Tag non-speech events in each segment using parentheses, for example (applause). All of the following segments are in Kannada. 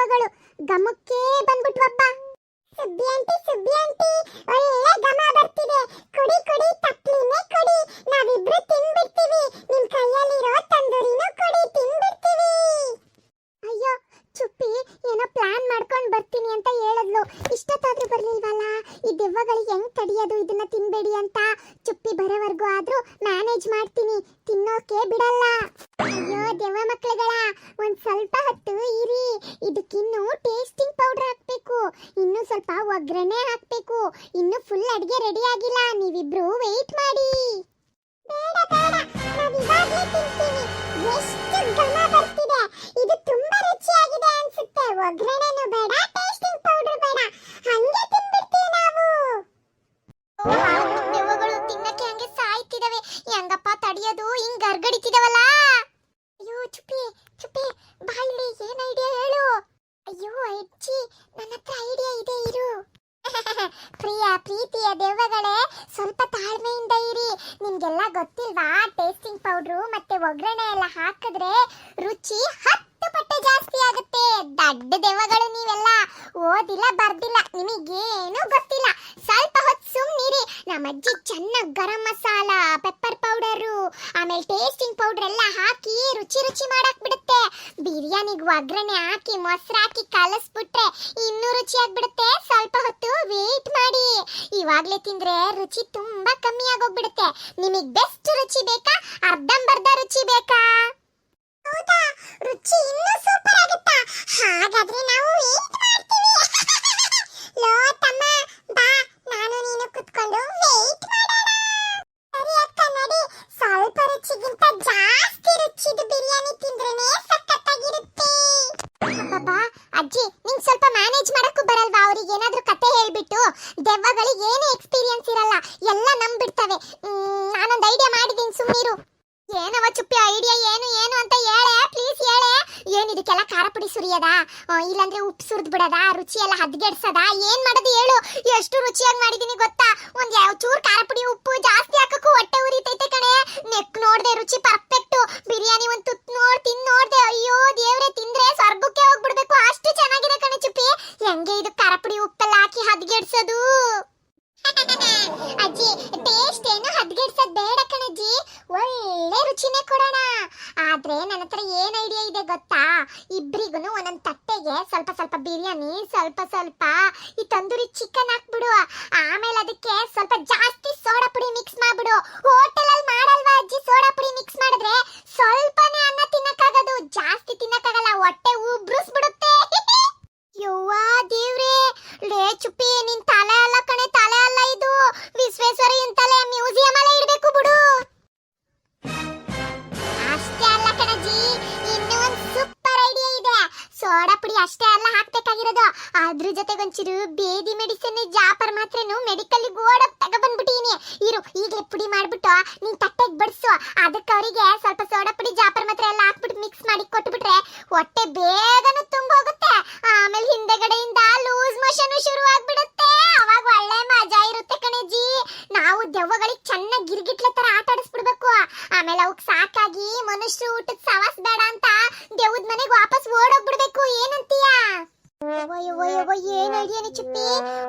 ಪರವೇಸಿ ದೆವ್ವಗಳು ಗಮಕ್ಕೆ ಬಂದ್ಬಿಟ್ವಪ್ಪ ಸುಬ್ಬಿ ಆಂಟಿ ಸುಬ್ಬಿ ಆಂಟಿ. ಒಳ್ಳೆ ಗಮ ಬರ್ತಿದೆ. ಕುಡಿ ಕುಡಿ ತಪ್ಲಿನೇ ಕುಡಿ ನಾವಿಬ್ರು ತಿನ್ಬಿಡ್ತೀವಿ ನಿಮ್ ಕೈಯಲ್ಲಿರೋ ತಂದೂರಿನೂ ಕುಡಿ ತಿನ್ಬಿಡ್ತೀವಿ ಅಯ್ಯೋ ಚುಪ್ಪಿ ಏನೋ ಪ್ಲಾನ್ ಮಾಡ್ಕೊಂಡು ಬರ್ತೀನಿ ಅಂತ ಹೇಳಿದ್ಲು ಇಷ್ಟೊತ್ತಾದ್ರೂ ಬರ್ಲಿಲ್ವಲ್ಲ ಈ ದೆವ್ವಗಳಿಗೆ ಹೆಂಗ್ ತಡಿಯೋದು ಇದನ್ನ ತಿನ್ಬೇಡಿ ಅಂತ ಚುಪ್ಪಿ ಬರೋವರೆಗೂ ಆದ್ರೂ ಮ್ಯಾನೇಜ್ ಮಾಡ್ತೀನಿ. ತಿನ್ನೋಕೆ ಬಿಡಲ್ಲ. ಅಯ್ಯೋ ದೆವ್ವ ಮಕ್ಕಳುಗಳ ಒಂದ್ ಸ್ವಲ್ಪ ಹೊತ್ತು ಇರಿ. ಇದಕ್ಕಿನ್ನು ಟೇಸ್ಟಿಂಗ್ ಪೌಡರ್ ಹಾಕ್ಬೇಕು. ಇನ್ನು ಸ್ವಲ್ಪ ಒಗ್ಗರಣೆ ಹಾಕ್ಬೇಕು. ಇನ್ನು ಫುಲ್ ಅಡಿಗೆ ರೆಡಿ ಆಗಿಲ್ಲ. ನೀವಿಬ್ರು ವೇಟ್ ಮಾಡಿ. ಎಷ್ಟು ಬರ್ತಿದೆ. ಇದು ತುಂಬಾ ರುಚಿಯಾಗಿದೆ ಅನ್ಸುತ್ತೆ. ಒಗ್ಗರಣೆನೂ ಬೇಡ ಟೇಸ್ಟಿಂಗ್ ಪೌಡರ್ ಬೇಡ. ಹಂಗೆ ತಡಿಯೋದು ಹಿಂಗ್ ಗರ್ಗಡಿತಿದವಲ್ಲ ಅಯ್ಯೋ, ಚುಪ್ಪಿ ಚುಪ್ಪಿ ಬಾಯಿಲಿ ಏನ್ ಐಡಿಯಾ ಹೇಳು? ಅಯ್ಯೋ, ಅಜ್ಜಿ, ನನ್ನ ಹತ್ರ ಐಡಿಯಾ ಇದೆ, ಇರು. (laughs) ಪ್ರಿಯ, ಪ್ರೀತಿಯ ದೆವ್ವಗಳೇ, ಸ್ವಲ್ಪ ತಾಳ್ಮೆಯಿಂದ ಇರಿ. ನಿಮ್ಗೆಲ್ಲ ಗೊತ್ತಿಲ್ವಾ? ಟೇಸ್ಟಿಂಗ್ ಪೌಡ್ರು ಮತ್ತೆ ಒಗ್ಗರಣೆ ಎಲ್ಲ ಹಾಕಿದ್ರೆ ರುಚಿ ಹತ್ತು ಪಟ್ಟೆ ಜಾಸ್ತಿ ಆಗುತ್ತೆ. ದಡ್ಡ ದೆವ್ವಗಳು ನೀವೆಲ್ಲ ಓದಿಲ್ಲ, ಬರ್ದಿಲ್ಲ, ನಿಮಗೇನು ಗೊತ್ತಿಲ್ಲ. ನಮ್ಮ ಅಜ್ಜಿ ಚೆನ್ನಾಗಿ ಗರಂ ಮಸಾಲ ಪೆಪ್ಪರ್ ಪೌಡರು ಆಮೇಲೆ ಟೇಸ್ಟಿಂಗ್ ಪೌಡರ್ ಎಲ್ಲ ಹಾಕಿ ರುಚಿ ರುಚಿ ಮಾಡಕ್ ಬಿಡುತ್ತೆ ಬಿರಿಯಾನಿಗೆ ಒಗ್ಗರಣೆ ಹಾಕಿ, ಮೊಸರು ಹಾಕಿ ಕಲಸ್ಬಿಟ್ರೆ ಇನ್ನೂ ರುಚಿ ಆಗ್ಬಿಡುತ್ತೆ. ಸ್ವಲ್ಪ ಹೊತ್ತು ವೇಟ್ ಮಾಡಿ. ಇವಾಗಲೇ ತಿಂದ್ರೆ ರುಚಿ ತುಂಬಾ ಕಮ್ಮಿ ಆಗೋಗ್ಬಿಡುತ್ತೆ. ನಿಮಗೆ ಬೆಸ್ಟ್ ರುಚಿ ಬೇಕಾ? ಅರ್ಧಂಬರ್ಧ ರುಚಿ ಬೇಕಾ? ಹೌದಾ? ರುಚಿ ಇನ್ನೂ ಸೂಪರ್ ಆಗುತ್ತಾ? ಹಾಗಾದ್ರೆ ನಾವು ವೇಟ್ ಮ್ಯಾನೇಜ್ ಮಾಡಕ್ಕೂ ಬರಲ್ವಾ? ಅವ್ರಿಗೆ ಏನಾದ್ರೂ ಕತೆ ಹೇಳ್ಬಿಟ್ಟು ದೆವ್ವಗಳಿಗೆ ಏನು ಎಕ್ಸ್ಪೀರಿಯನ್ಸ್ ಇರಲ್ಲ, ಎಲ್ಲ ನಂಬಿಡ್ತವೆ. ನಾನು ನಾನೊಂದು ಐಡಿಯಾ ಮಾಡಿದೀನಿ ಸುಮ್ಮನಿರು ಏನವ ಚುಪ್ಪಿ ಐಡಿಯಾ ಏನು ಏನು ಅಂತ ಹೇಳೆ ಪ್ಲೀಸ್ ಹೇಳೆ. ಏನು ಇದಕ್ಕೆಲ್ಲ ಖಾರ ಪುಡಿ ಸುರಿಯದ? ಇಲ್ಲಾಂದ್ರೆ ಉಪ್ಪು ಸುರಿದ್ ಬಿಡದಾ? ರುಚಿ ಎಲ್ಲ ಹದ್ಗೆಡ್ಸದ? ಏನು ಮಾಡೋದು ಹೇಳು. ಎಷ್ಟು ರುಚಿಯಾಗಿ ಮಾಡಿದೀನಿ ಗೊತ್ತಾ? ಒಂದು ಯಾವ ಚೂರ್ ಖಾರ ಪುಡಿ, ಉಪ್ಪು ಜಾಸ್ತಿ ಹಾಕಕ್ಕೂ ಹೊಟ್ಟೆ ಉರಿತೈತೆ ಕಣೆ. ನೆಕ್ ನೋಡ್ದೆ ರುಚಿ ಪರ್ಫೆಕ್ಟ್ ಬಿರಿಯಾನಿ ಒಂದು ತುತ್ತು ನೋಡ್, ತಿನ್ ನೋಡ್ದೆ, ಅಯ್ಯೋ ದೇವ್ರೆ, ತಿಂದ್ರೆ ಸ್ವರ್ಗಕ್ಕೆ ಹೋಗ್ಬಿಡ್ಬೇಕು ಅಷ್ಟು ಚೆನ್ನಾಗಿದೆ ಕಣೆ ಚುಪ್ಪಿ ಹೆಂಗೆ ಇದು ಖಾರ ಪುಡಿ ಉಪ್ಪೆಲ್ಲ ಹಾಕಿ ಹದ್ಗೆಡ್ಸೋದು ಅಜ್ಜಿ ಟೇಸ್ಟ್ ಏನು ಹದ್ಗೆಡ್ಸೋದ್ ಬೇಡ ಕಣಜ್ಜಿ ಒಳ್ಳೆ ರುಚಿನೇ ಕೊಡೋಣ ಆದ್ರೆ ನನ್ನ ಹತ್ರ ಏನ್ ಐಡಿಯಾ ಇದೆ ಗೊತ್ತಾ ಇಬ್ರಿಗೂ ಒಂದೊಂದು ತಟ್ಟೆಗೆ ಸ್ವಲ್ಪ ಸ್ವಲ್ಪ ಬಿರಿಯಾನಿ, ಸ್ವಲ್ಪ ಸ್ವಲ್ಪ ಈ ತಂದೂರಿ ಚಿಕನ್ ಹಾಕ್ಬಿಡು. ಆಮೇಲೆ ಅದಕ್ಕೆ ಸ್ವಲ್ಪ ಜಾಸ್ತಿ ಸೋಡಾ ಪುಡಿ ಮಿಕ್ಸ್ ಮಾಡ್ಬಿಡು. ಹೋಟೆಲ್ ಅಲ್ಲಿ ಮಾಡಲ್ವಾ ಅಜ್ಜಿ ಸೋಡಾ ಪುಡಿ ಮಿಕ್ಸ್ ಮಾಡಿದ್ರೆ? ಸ್ವಲ್ಪನೇ ಅನ್ನ ತಿನ್ನಕ್ಕಾಗದು. ಜಾಸ್ತಿ ತಿನ್ನಕ್ಕಾಗಲ್ಲ. ಹೊಟ್ಟೆ ಅಷ್ಟೇ ಅಲ್ಲ ಹಾಕ್ಬೇಕಾಗಿರೋದು. ಅದ್ರ ಜೊತೆಗೆ ಒಂಚೂರು ಬೇದಿ ಮೆಡಿಸಿನ್, ಜಾಪರ್ ಮಾತ್ರೆನು ಮೆಡಿಕಲ್ ಓಡ ತಗೊಬಂದ್ಬಿಟ್ಟಿನಿ ಇರು, ಈಗಲೇ ಪುಡಿ ಮಾಡ್ಬಿಟ್ಟು ನೀನ್ ತಟ್ಟೆಗೆ ಬಡಿಸು. ಅದಕ್ಕೆ ಅವರಿಗೆ ಸ್ವಲ್ಪ ಸೋಡಾ ಪುಡಿ, ಜಾಪರ್ ಮಾತ್ರ ಎಲ್ಲ ಹಾಕ್ಬಿಟ್ಟು ಮಿಕ್ಸ್ ಮಾಡಿ ಕೊಟ್ಬಿಟ್ರೆ ಹೊಟ್ಟೆ ಬೇಗನೆ ತುಂಬೋಗುತ್ತೆ. ಆಮೇಲೆ ಹಿಂದೆಗಡೆಯಿಂದ ಲೂಸ್ ಮೋಷನ್ ಶುರು ಆಗ್ಬಿಡುತ್ತೆ ಅವಾಗ ಒಳ್ಳೆ ಮಜಾ ಇರುತ್ತೆ ಕಣಜ್ಜಿ ನಾವು ದೆವ್ವಗಳಿಗೆ ಚೆನ್ನಾಗಿ ಗಿರ್ಗಿಟ್ಲೆ ತರ ಆಟ ಆಡಿಸ್ಬಿಡ್ಬೇಕು. ಆಮೇಲೆ ಅವಕ್ ಸಾಕಾಗಿ ಮನುಷ್ಯರು ಊಟದ ಸವಾಸ್ ಬೇಡ ಅಂತ ದೆವ್ವದ ಮನೆಗೆ ವಾಪಸ್ ಓಡೋಗ್ಬಿಡ್ಬೇಕು. ಏನ್ ಐಡಿಯಾನಿ ಚಿಪ್ಪಿ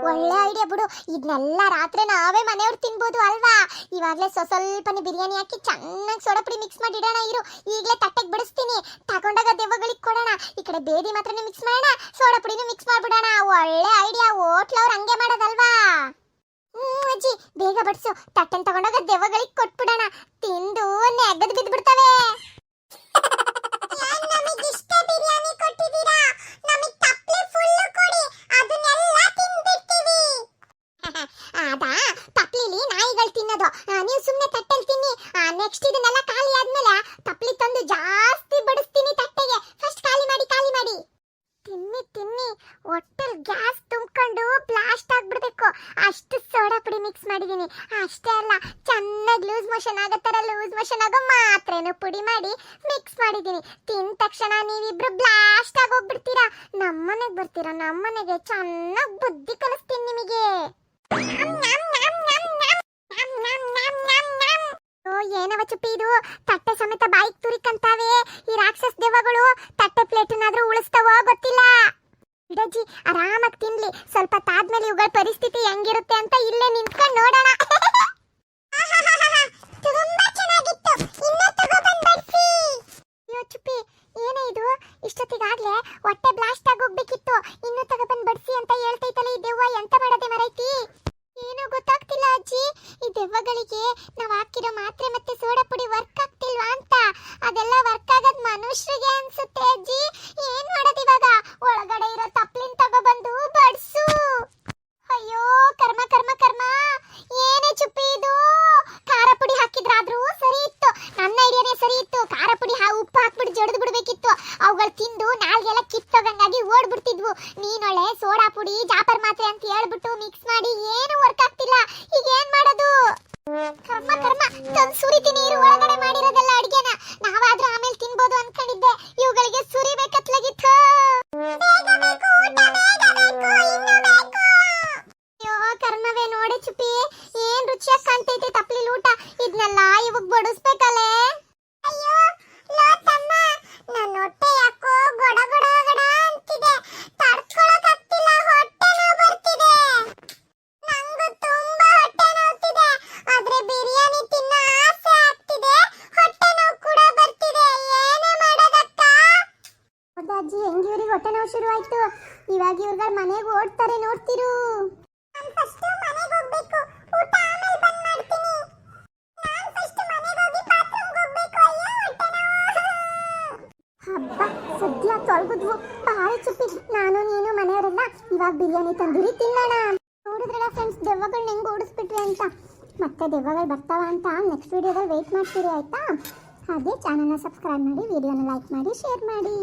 ಒಳ್ಳೆ ಐಡಿಯಾ ಬಿಡು ಇದನ್ನೆಲ್ಲ ರಾತ್ರಿ ನಾವೇ ಮನೆಯವ್ರು ತಿನ್ಬೋದು ಅಲ್ವಾ ಇವಾಗ್ಲೇ ಸ್ವ ಸ್ವಲ್ಪನೇ ಬಿರಿಯಾನಿ ಹಾಕಿ ಚೆನ್ನಾಗಿ ಸೋಡಾಪುಡಿ ಮಿಕ್ಸ್ ಮಾಡಿ ಇಡೋಣ ಇರು ಈಗಲೇ ತಟ್ಟೆಗೆ ಬಿಡಿಸ್ತೀನಿ ತಗೊಂಡಾಗ ದೆವ್ವಗಳಿಗೆ ಕೊಡೋಣ ಈ ಕಡೆ ಬೇದಿ ಮಾತ್ರನೇ ಮಿಕ್ಸ್ ಮಾಡೋಣ ಸೋಡಾ ಪುಡಿನೂ ಮಿಕ್ಸ್ ಮಾಡ್ಬಿಡೋಣ ಒಳ್ಳೆ ಐಡಿಯಾ ಹೋಟ್ಲವ್ರು ಹಂಗೆ ಮಾಡೋದಲ್ವಾ ಹ್ಮ್ ಅಜ್ಜಿ ಬೇಗ ಬಡಿಸು ತಟ್ಟೆನ ತಗೊಂಡಾಗ ದೆವ್ವಗಳಿಗೆ ಕೊಟ್ಬಿಡೋಣ ತಿಂದು ನೆಗದ್ ಬಿದ್ದು ನೆಕ್ಸ್ಟ್ ಇದನ್ನೆಲ್ಲ ಖಾಲಿ ಆದ್ಮೇಲೆ ತಪ್ಲಿ ತಂದು ಜಾಸ್ತಿ ಬಡಿಸ್ತೀನಿ ತಟ್ಟೆಗೆ. ಫಸ್ಟ್ ಖಾಲಿ ಮಾಡಿ ಖಾಲಿ ಮಾಡಿ. ತಿನ್ನಿ ತಿನ್ನಿ. ಹೊಟ್ಟೆಲ್ ಗ್ಯಾಸ್ ತುಂಬಿಕೊಂಡು ಬ್ಲಾಸ್ಟ್ ಆಗ್ಬಿಡ್ಬೇಕು. ಅಷ್ಟು ಸೋಡಾ ಪುಡಿ ಮಿಕ್ಸ್ ಮಾಡಿದೀನಿ. ಅಷ್ಟೇ ಅಲ್ಲ, ಚೆನ್ನಾಗಿ ಲೂಸ್ ಮೋಷನ್ ಆಗೋ ಥರ ಲೂಸ್ ಮೋಷನ್ ಆಗೋ ಮಾತ್ರೇನ ಪುಡಿ ಮಾಡಿ ಮಿಕ್ಸ್ ಮಾಡಿದೀನಿ. ತಿಂದ ತಕ್ಷಣ ನೀವಿಬ್ರು ಬ್ಲಾಸ್ಟ್ ಆಗೋಗ್ಬಿಡ್ತೀರಾ? ನಮ್ಮನೆಗೆ ಬರ್ತೀರಾ? ನಮ್ಮನೆಗೆ ಚೆನ್ನಾಗಿ ಬುದ್ಧಿ ಕಲಿಸ್ತೀನಿ ನಿಮಗೆ. ಏನವ ಚುಪ್ಪಿ ಇದು. ತಟ್ಟೆ ಸಮೇತ ಬಾಯಿಗೆ ತುರಿಕಂತಾವೆ. ಈ ರಾಕ್ಷಸ ದೆವ್ವಗಳು ತಟ್ಟೆ ಪ್ಲೇಟನ್ನಾದ್ರೂ ಉಳಿಸ್ತಾವೋ ಗೊತ್ತಿಲ್ಲ. ಬಿಡಜ್ಜಿ ಆರಾಮಾಗಿ ತಿನ್ಲಿ. ಸ್ವಲ್ಪ ತಾದ್ಮೇಲೆ ಇವುಗಳ ಪರಿಸ್ಥಿತಿ ಹೆಂಗಿರುತ್ತೆ ಅಂತ ಇಲ್ಲೇ ನಿಂತ್ಕೊಂಡು ನೋಡೋಣ (laughs) ತುಂಬಾ ಚೆನ್ನಾಗಿತ್ತು ಇನ್ನೂ ತಗೊಬಂದ್ ಬಡ್ಸಿ ಅಯ್ಯೋ ಚುಪ್ಪಿ ಏನೇ ಇದು ಇಷ್ಟೊತ್ತಿಗಾಗ್ಲೇ ಹೊಟ್ಟೆ ಬ್ಲಾಸ್ಟ್ ಆಗೋಗ್ಬೇಕಿತ್ತು ಇನ್ನೂ ತಗೊಬಂದ್ ಬಡ್ಸಿ ಅಂತ ಹೇಳ್ತೈತಲ್ಲ ಈ ದೆವ್ವ ಎಂತ ಮಾಡದೆ ಮರೈತಿ ಏನೋ ಗೊತ್ತಾಗ್ತಿಲ್ಲ ಅಜ್ಜಿ ನಾವು ನಾವ್ ಹಾಕಿರೋ ಮಾತ್ರೆ ಮತ್ತೆ ಸೋಡಾ ಪುಡಿ ವರ್ಕ್ ಆಗ್ತಿಲ್ವಾ ಅಂತ? ಅದೆಲ್ಲ ವರ್ಕ್ ಆಗದ್ ಮನುಷ್ಯರಿಗೆ ಅನ್ಸುತ್ತೆ ಅಜ್ಜಿ. ಏನ್ ಮಾಡೋದು ಇವಾಗ? ಒಳಗಡೆ ಇರೋ ತಪ್ಲಿನ್ ತಗೊಬಂದು ಬಡ್ಸು. ಅಯ್ಯೋ, ಕರ್ಮ ಕರ್ಮ ಕರ್ಮ. ಏನೇ ಚುಪ್ಪಿ ಇದು? ಖಾರ ಪುಡಿ ಹಾಕಿದ್ರಾದ್ರೂ ಸರಿ ಇತ್ತು. ನನ್ನ ಐಡಿಯಾನೇ ಸರಿ ಇತ್ತು. ಖಾರ ಪುಡಿ ಹಾ, ಉಪ್ಪು ಹಾಕ್ಬಿಟ್ಟು ಜಡ್ದು ಬಿಡ್ಬೇಕಿತ್ತು. ಅವುಗಳು ತಿಂದು ನಾಲ್ಗೆಲ್ಲ ಕಿತ್ತೋಗಂಗಾಗಿ ಓಡ್ಬಿಡ್ತಿದ್ವು. ನೀನೊಳೆ ಸೋಡಾ ಪುಡಿ, ಜಾಪರ್ ಮಾತ್ರೆ ಅಂತ ಹೇಳ್ಬಿಟ್ಟು ಮಿಕ್ಸ್ ಮಾಡಿ ಏನು ವರ್ಕ್ ಆಗ್ತಿಲ್ಲ. ಈಗ ಏನ್ ಮಾಡೋದು? ಕರ್ಮ ಕರ್ಮ ತಂದ್ ನೀರು ಒಳಗಡೆ ಮಾಡಿರೋದೆಲ್ಲ ಅಡಿಗೆನ. ನಾವಾದ್ರೂ ಆಮೇಲೆ ತಿನ್ಬೋದು ಅನ್ಕೊಂಡಿದ್ದೆ. ಇವುಗಳಿಗೆ ಸುರಿಬೇಕತ್ಲಾಗಿತ್ತು ಅಯ್ಯೋ ಕರ್ಮವೇ ನೋಡೆ ಚುಪ್ಪಿ ಏನ್ ರುಚಿಯಾಗಿ ಕಾಣ್ತೈತೆ ತಪ್ಲಿ ಊಟ ಇದ್ನೆಲ್ಲ ಇವಾಗ ಬಡಿಸ್ಬೇಕಲ್ಲೇ ಅಯ್ಯೋ ಲೋ ತಮ್ಮ ನನ್ನ ಹೊಟ್ಟೆ ಯಾಕೋ ಗೊಡ ಗೊಡ ಗೊಡ ಅಂತಿದೆ ತಡ್ಕೊಳಕ್ ಆಗ್ತಿಲ್ಲ ಹೊಟ್ಟೆ ನೋವು ಬರ್ತಿದೆ ನಂಗೂ ತುಂಬಾ ಹೊಟ್ಟೆ ನೋವ್ತಿದೆ ಆದ್ರೆ ಬಿರಿಯಾನಿ ತಿನ್ನೋ ಆಸೆ ಆಗ್ತಿದೆ ಹೊಟ್ಟೆ ನೋವು ಕೂಡ ಬರ್ತಿದೆ ಏನೇ ಮಾಡೋದಕ್ಕ ಅಜ್ಜಿ ಹೆಂಗ್ ಇವ್ರಿಗೆ ಹೊಟ್ಟೆ ನೋವು ಶುರು ಆಯ್ತು ಮನೆಗೆ ಓಡ್ತಾರೆ ನೋಡ್ತಿರು. ನಾನು ಫಸ್ಟ್ ಮನೆಗೆ ಹೋಗಬೇಕು. ಊಟ ಆಮೇಲೆ ಮಾಡ್ತೀನಿ. ನಾನು ಫಸ್ಟ್ ಮನೆಗೆ ಹೋಗಿ ಬಾತ್ರೂಮ್ ಹೋಗಬೇಕು. ಅಯ್ಯೋ ಹಬ್ಬ, ಸದ್ಯ ತೊಳ್ಗುದ್ವು. ಬಾಳೆ ಚುಪ್ಪಿ. ನಾನು, ನೀನು, ಮನೆಯವರೆಲ್ಲ ಇವಾಗ ಬಿರಿಯಾನಿ ತಂದೂರಿ ತಿನ್ನೋಣ. ನೋಡಿದ್ರಲ್ಲ ಫ್ರೆಂಡ್ಸ್ ದೆವ್ವಗಳನ್ನ ಹೆಂಗ್ ಓಡಿಸ್ಬಿಟ್ರಿ ಅಂತ. ಮತ್ತೆ ದೆವ್ವಗಳು ಬರ್ತಾವ ಅಂತ ನೆಕ್ಸ್ಟ್ ವಿಡಿಯೋದಲ್ಲಿ ವೆಯ್ಟ್ ಮಾಡ್ತೀರಿ, ಆಯ್ತಾ? ಹಾಗೆ ಚಾನಲ್ನ ಸಬ್ಸ್ಕ್ರೈಬ್ ಮಾಡಿ ವಿಡಿಯೋನ ಲೈಕ್ ಮಾಡಿ ಶೇರ್ ಮಾಡಿ.